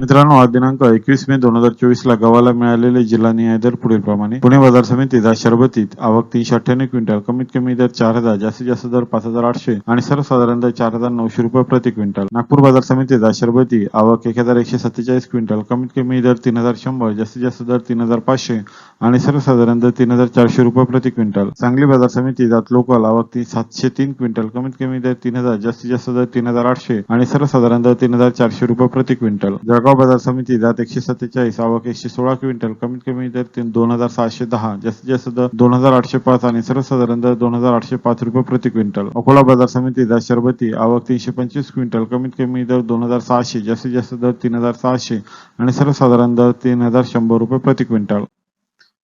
मित्रांनो आज दिनांक एकवीस मे दोन हजार चोवीस ला गव्हाला मिळालेले जिल्हा न्याय दर पुढील प्रमाणे. पुणे बाजार समिती दहा शरबतीत आवक तीनशे अठ्ठ्याण्णव क्विंटल कमीत कमी दर चार हजार जास्तीत जास्त दर पाच हजार आठशे आणि सर्वसाधारण दर चार हजार नऊशे रुपये प्रति क्विंटल. नागपूर बाजार समिती दहा शरबती आवक एक हजार एकशे सत्तेचाळीस क्विंटल कमीत कमी दर तीन हजार शंभर जास्तीत जास्त दर तीन हजार पाचशे आणि सर्वसाधारण दर तीन हजार चारशे रुपये प्रति क्विंटल. सांगली बाजार समिती जात लोकल आवक ती सातशे तीन क्विंटल कमीत कमी दर तीन हजार जास्तीत जास्त दर तीन हजार आठशे आणि सर्वसाधारण दर तीन हजार चारशे रुपये प्रति क्विंटल. जळगाव बाजार समिती जात एकशे सत्तेचाळीस आवक एकशे सोळा क्विंटल कमीत कमी दर तीन दोन हजार सहाशे दहा जास्तीत जास्त दर दोन हजार आठशे पाच आणि सर्वसाधारण दर दोन हजार आठशे पाच रुपये प्रति क्विंटल. अकोला बाजार समिती जात शरबती आवक तीनशे पंचवीस क्विंटल कमीत कमी दर दोन हजार सहाशे जास्तीत जास्त दर तीन हजार सहाशे आणि सर्वसाधारण दर तीन हजार शंभर रुपये प्रति क्विंटल.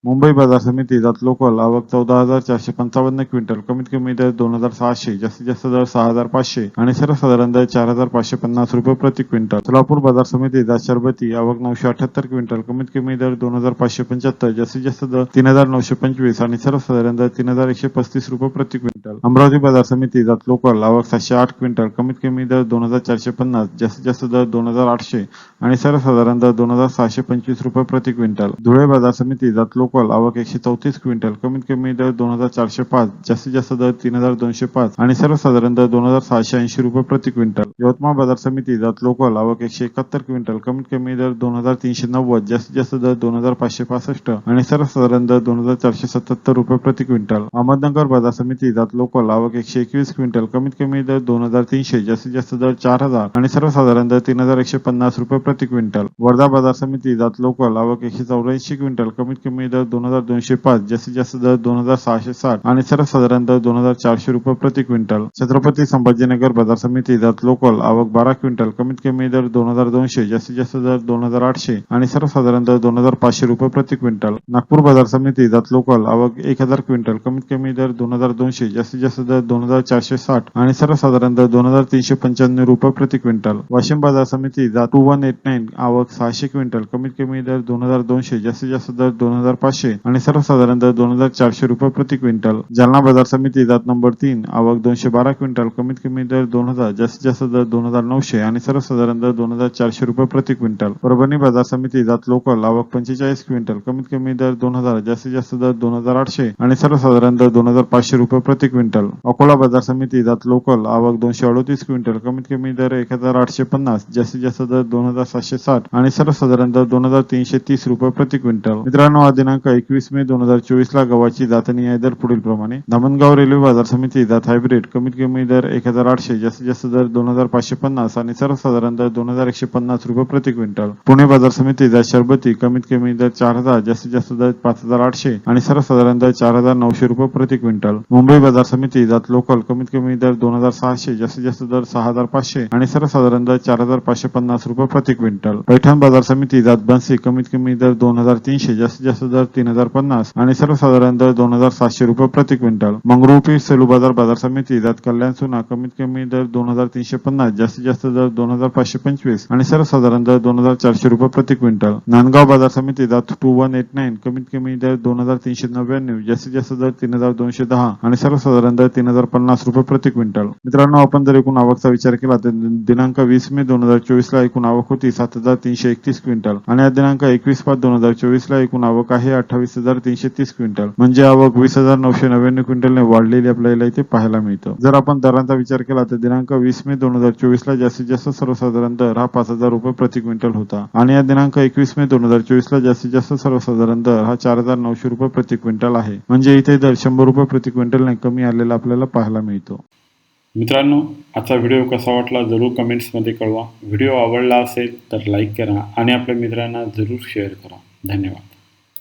मुंबई बाजार समिती जात लोकल आवक चौदा हजार चारशे पंचावन्न क्विंटल कमीत कमी दर दोन हजार सहाशे जास्तीत जास्त दर सहा हजार पाचशे आणि सर्वसाधारण दर चार हजार पाचशे पन्नास रुपये प्रति क्विंटल. सोलापूर बाजार समिती जात शरबती आवक नऊशे अठ्याहत्तर क्विंटल कमीत कमी दर दोन हजार पाचशे पंच्याहत्तर जास्तीत जास्त दर तीन हजार नऊशे पंचवीस आणि सर्वसाधारण दर तीन हजार एकशे पस्तीस रुपये प्रति क्विंटल. अमरावती बाजार समिती जात लोकल आवक सातशे आठ क्विंटल कमीत कमी दर दोन हजार चारशे पन्नास जास्तीत जास्त दर दोन हजार आठशे आणि सर्वसाधारण दर दोन हजार सहाशे पंचवीस रुपये प्रति क्विंटल. धुळे बाजार समिती जात लोकल आवक एकशे चौतीस क्विंटल कमीत कमी दर दोन हजार चारशे पाच जास्तीत जास्त दर तीन हजार दोनशे पाच आणि सर्वसाधारण दर दोन हजार सहाशे ऐंशी रुपये प्रति क्विंटल. यवतमाळ बाजार समिती जात लोकल आवक एकशे एकाहत्तर क्विंटल कमीत कमी दर दोन हजार तीनशे नव्वद जास्तीत जास्त दर दोन हजार पाचशे पासष्ट आणि सर्वसाधारण दर दोन हजार चारशे सत्याहत्तर रुपये प्रति क्विंटल. अहमदनगर बाजार समिती जात लोकल आवक एकशे एकवीस क्विंटल कमीत कमी दर दोन हजार तीनशे जास्तीत जास्त दर चार हजार आणि सर्वसाधारण दर तीन हजार एकशे पन्नास रुपये प्रति क्विंटल. वर्धा बाजार समिती जात लोकल आवक एकशे चौऱ्याऐंशी क्विंटल कमीत कमी दर दोन हजार दोनशे पाच जास्तीत जास्त दर दोन हजार सहाशे साठ आणि सर्वसाधारण दर दोन हजार चारशे रुपये प्रति क्विंटल छत्रपती संभाजीनगर बाजार समिती जात लोकल आवक बारा क्विंटल कमीत कमी दर दोन हजार दोनशे जास्तीत जास्त दर दोन हजार आठशे आणि सर्वसाधारण दर दोन हजार पाचशे रुपये प्रति क्विंटल नागपूर बाजार समिती जात लोकल आवक एक हजार क्विंटल कमीत कमी दर दोन हजार दोनशे जास्तीत जास्त दर दोन हजार चारशे साठ आणि सर्वसाधारण दर दोन हजार तीनशे पंच्याण्णव रुपये प्रति क्विंटल वाशिम बाजार समिती जात टू वन एट नाईन आवक सहाशे क्विंटल कमीत कमी दर दोन हजार दोनशे जास्तीत जास्त दर दोन हजार पाचशे आणि सर्वसाधारण दर दोन हजार चारशे रुपये प्रति क्विंटल. जालना बाजार समिती जात नंबर तीन आवक दोनशे बारा क्विंटल कमीत कमी दर दोन हजार जास्तीत जास्त दर दोन हजार नऊशे आणि सर्वसाधारण दर दोन हजार चारशे रुपये प्रति क्विंटल. परभणी बाजार समिती जात लोकल आवक पंचेचाळीस क्विंटल कमीत कमी दर दोन हजार जास्तीत जास्त दर दोन हजार आठशे आणि सर्वसाधारण दर दोन हजार पाचशे रुपये प्रति क्विंटल. अकोला बाजार समिती जात लोकल आवक दोनशे अडोतीस क्विंटल कमीत कमी दर एक हजार आठशे पन्नास जास्तीत जास्त दर दोन हजार सातशे साठ आणि सर्वसाधारण दर दोन हजार तीनशे तीस रुपये प्रति क्विंटल. मित्रांनो हा दिनांक एकवीस मे दोन हजार चोवीस ला गव्हाची जातनी आहे. दर पुढील प्रमाणे धामणगाव रेल्वे बाजार समिती जात हायब्रिड. कमीत कमी दर एक हजार आठशे जास्तीत जास्त दर दोन हजार पाचशे पन्नास आणि सर्वसाधारण दर दोन हजार एकशे पन्नास रुपये प्रति क्विंटल. पुणे बाजार समिती दात शरबती. कमीत कमी दर चार हजार जास्तीत जास्त दर पाच हजार आठशे आणि सर्वसाधारण दर चार हजार नऊशे रुपये प्रति क्विंटल. मुंबई बाजार समिती जात लोकल. कमीत कमी दर दोन हजार सहाशे जास्तीत जास्त दर सहा हजार पाचशे आणि सर्वसाधारण दर चार हजार पाचशे पन्नास रुपये प्रति क्विंटल. पैठण बाजार समिती जात बन्सी. कमीत कमी दर दोन हजार तीनशे जास्तीत जास्त दर तीन हजार पन्नास आणि सर्वसाधारण दर दोन हजार सातशे रुपये प्रति क्विंटल. मंगरुळपीर सेलू बाजार बाजार समिती जात कल्याण सुना कमीत कमी दर दोन हजार तीनशे पन्नास जास्तीत जास्त दर दोन हजार पाचशे पंचवीस आणि सर्वसाधारण दर दोन हजार चारशे रुपये प्रति क्विंटल. नांदगाव बाजार समिती जात टू वन एट नाईन कमीत कमी दर दोन हजार तीनशे नव्याण्णव जास्तीत जास्त दर तीन हजार दोनशे दहा आणि सर्वसाधारण दर तीन हजार पन्नास रुपये प्रति क्विंटल. मित्रांनो आपण जर एकूण आवकचा विचार केला तर दिनांक वीस मे दोन हजार चोवीस ला एकूण आवक होती सात हजार तीनशे एकतीस क्विंटल आणि या दिनांक एकवीस पाच दोन हजार चोवीस ला एकूण आवक आहे आहे अठ्ठावीस हजार तीनशे तीस क्विंटल. म्हणजे आवक वीस हजार नऊशे नव्याण्णव क्विंटलने वाढलेली आपल्याला इथे पाहायला मिळतं. जर आपण दरांचा विचार केला तर दिनांक वीस मे दोन हजार चोवीस ला जास्तीत जास्त सर्वसाधारण दर हा पाच हजार रुपये प्रति क्विंटल होता. आणि या दिनांक एकवीस मे दोन हजार चोवीस ला जास्तीत जास्त सर्वसाधारण दर हा चार हजार नऊशे रुपये प्रति क्विंटल आहे. म्हणजे इथे दर शंभर रुपये प्रति क्विंटलने कमी आलेला आपल्याला पाहायला मिळतो. मित्रांनो आजचा व्हिडिओ कसा वाटला जरूर कमेंट्समध्ये कळवा. व्हिडिओ आवडला असेल तर लाईक करा आणि आपल्या मित्रांना जरूर शेअर करा. धन्यवाद.